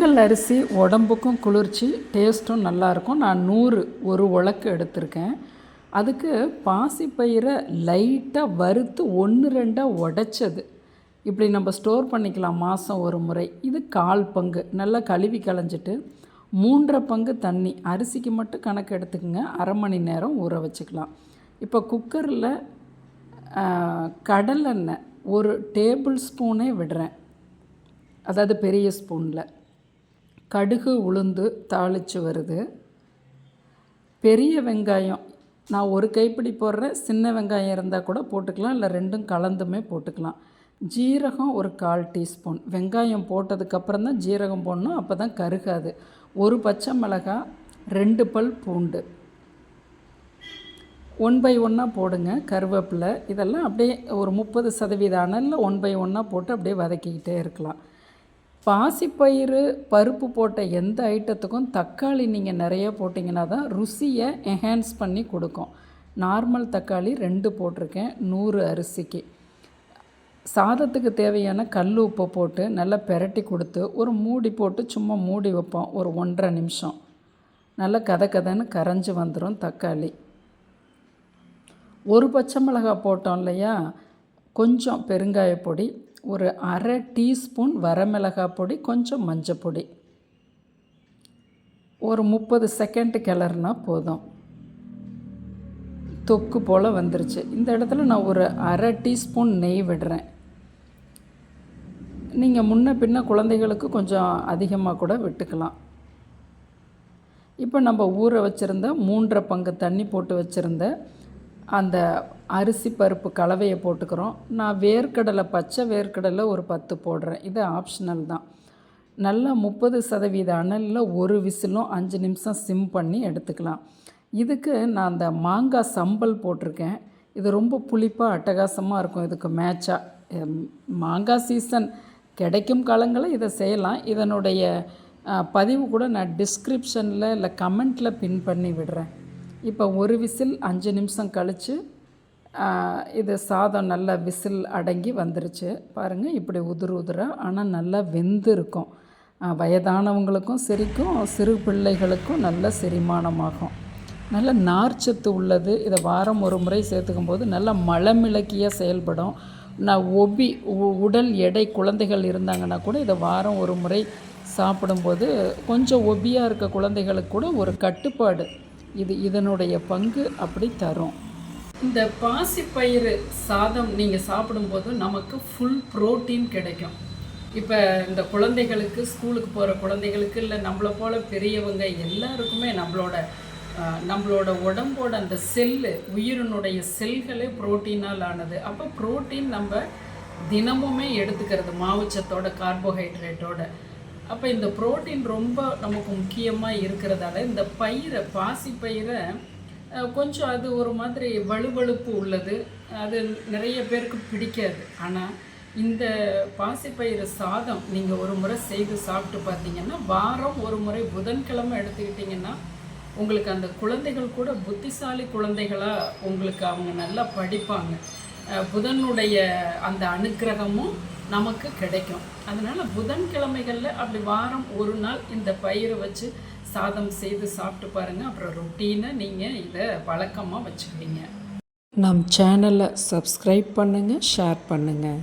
செங்கல் அரிசி உடம்புக்கும் குளிர்ச்சி டேஸ்ட்டும் நல்லாயிருக்கும். நான் நூறு ஒரு உலக்கு எடுத்திருக்கேன். அதுக்கு பாசிப்பயிரை லைட்டாக வறுத்து ஒன்று ரெண்டாக உடைச்சது. இப்படி நம்ம ஸ்டோர் பண்ணிக்கலாம் மாதம் ஒரு முறை. இது கால் பங்கு. நல்லா கழுவி களைஞ்சிட்டு மூன்றரை பங்கு தண்ணி. அரிசிக்கு மட்டும் கணக்கு எடுத்துக்கோங்க. அரை மணி நேரம் ஊற வச்சுக்கலாம். இப்போ குக்கரில் கடலெண்ணெய் ஒரு டேபிள் ஸ்பூனே விடுறேன். அதாவது பெரிய ஸ்பூனில். கடுகு உளுந்து தாளித்து வருது. பெரிய வெங்காயம் நான் ஒரு கைப்பிடி போடுறேன் சின்ன வெங்காயம் இருந்தால் கூட போட்டுக்கலாம் இல்லை ரெண்டும் கலந்துமே போட்டுக்கலாம். ஜீரகம் ஒரு கால் டீஸ்பூன். வெங்காயம் போட்டதுக்கப்புறம் தான் ஜீரகம் போடணும் அப்போ தான் கருகாது. ஒரு பச்சை மிளகாய் ரெண்டு பல் பூண்டு. ஒன் பை ஒன்னாக போடுங்க கருவேப்பிலை. இதெல்லாம் அப்படியே ஒரு முப்பது சதவீத அனலில் ஒன் பை ஒன்னாக போட்டு அப்படியே வதக்கிக்கிட்டே இருக்கலாம். பாசிப்பயிறு பருப்பு போட்ட எந்த ஐட்டத்துக்கும் தக்காளி நீங்கள் நிறைய போட்டிங்கன்னா தான் ருசியை என்ஹான்ஸ் பண்ணி கொடுக்கும். நார்மல் தக்காளி ரெண்டு போட்டிருக்கேன் நூறு அரிசிக்கு. சாதத்துக்கு தேவையான கல் உப்பை போட்டு நல்லா பெரட்டி கொடுத்து ஒரு மூடி போட்டு சும்மா மூடி வைப்போம் ஒரு ஒன்றரை நிமிஷம். நல்லா கதை கதைன்னு கரைஞ்சி வந்துடும் தக்காளி. ஒரு பச்சை மிளகாய் போட்டோம் இல்லையா? கொஞ்சம் பெருங்காய பொடி ஒரு அரை டீஸ்பூன் வரமிளகாய் பொடி கொஞ்சம் மஞ்சள் பொடி. ஒரு முப்பது செகண்ட் கிளறுனா போதும். தொக்கு போல் வந்துருச்சு. இந்த இடத்துல நான் ஒரு அரை டீஸ்பூன் நெய் விடுறேன். நீங்கள் முன்ன பின்ன குழந்தைகளுக்கு கொஞ்சம் அதிகமாக கூட விட்டுக்கலாம். இப்போ நம்ம ஊற வச்சுருந்த மூன்றரை பங்கு தண்ணி போட்டு வச்சுருந்த அந்த அரிசி பருப்பு கலவையை போட்டுக்கிறோம். நான் வேர்க்கடலை பச்சை வேர்க்கடலை ஒரு பத்து போடுறேன். இது ஆப்ஷனல் தான். நல்லா முப்பது சதவீத அனலில் ஒரு விசிலும் அஞ்சு நிமிஷம் சிம் பண்ணி எடுத்துக்கலாம். இதுக்கு நான் அந்த மாங்காய் சம்பல் போட்டிருக்கேன். இது ரொம்ப புளிப்பாக அட்டகாசமாக இருக்கும். இதுக்கு மேட்சாக மாங்காய் சீசன் கிடைக்கும் காலங்களில் இதை செய்யலாம். இதனுடைய பதிவு கூட நான் டிஸ்கிரிப்ஷனில் இல்லை கமெண்ட்டில் பின் பண்ணி விடுறேன். இப்போ ஒரு விசில் அஞ்சு நிமிஷம் கழித்து இது சாதம் நல்லா விசில் அடங்கி வந்துருச்சு. பாருங்கள் இப்படி உதிர் உதிராக ஆனால் நல்லா வெந்து இருக்கும். வயதானவங்களுக்கும் செரிக்கும் சிறு பிள்ளைகளுக்கும் நல்ல செரிமானமாகும். நல்ல நார்ச்சத்து உள்ளது. இதை வாரம் ஒரு முறை சேர்த்துக்கும் போது நல்ல மலமிளக்கியாக செயல்படும். நான் ஒபி உடல் எடை குழந்தைகள் இருந்தாங்கன்னா கூட இதை வாரம் ஒரு முறை சாப்பிடும்போது கொஞ்சம் ஒபியாக இருக்க குழந்தைகளுக்கு கூட ஒரு கட்டுப்பாடு. இது இதனுடைய பங்கு அப்படி தரும். இந்த பாசிப்பயிறு சாதம் நீங்கள் சாப்பிடும்போது நமக்கு ஃபுல் ப்ரோட்டீன் கிடைக்கும். இப்போ இந்த குழந்தைகளுக்கு ஸ்கூலுக்கு போகிற குழந்தைகளுக்கு இல்லை நம்மளை போல் பெரியவங்க எல்லாருக்குமே நம்மளோட நம்மளோட உடம்போட அந்த செல்லு உயிரினுடைய செல்களே ப்ரோட்டீனால் ஆனது. அப்போ ப்ரோட்டீன் நம்ம தினமுமே எடுத்துக்கிறது மாவுச்சத்தோட கார்போஹைட்ரேட்டோட அப்போ இந்த புரோட்டீன் ரொம்ப நமக்கு முக்கியமாக இருக்கிறதால இந்த பயிரை பாசி பயிரை கொஞ்சம் அது ஒரு மாதிரி வலுவழுப்பு உள்ளது. அது நிறைய பேருக்கு பிடிக்காது. ஆனால் இந்த பாசிப்பயிறு சாதம் நீங்கள் ஒரு முறை செய்து சாப்பிட்டு பார்த்தீங்கன்னா வாரம் ஒரு முறை புதன்கிழமை எடுத்துக்கிட்டிங்கன்னா உங்களுக்கு அந்த குழந்தைகள் கூட புத்திசாலி குழந்தைகளாக உங்களுக்கு அவங்க நல்லா படிப்பாங்க. புதனுடைய அந்த அனுக்கிரகமும் நமக்கு கிடைக்கும். அதனால் புதன்கிழமைகளில் அப்படி வாரம் ஒரு நாள் இந்த பயிரை வச்சு சாதம் செய்து சாப்பிட்டு பாருங்கள் அப்புறம் ரொட்டீனை நீங்கள் இதை வழக்கமாக வச்சுக்கிட்டீங்க நம் சேனலை சப்ஸ்கிரைப் பண்ணுங்கள் ஷேர் பண்ணுங்கள்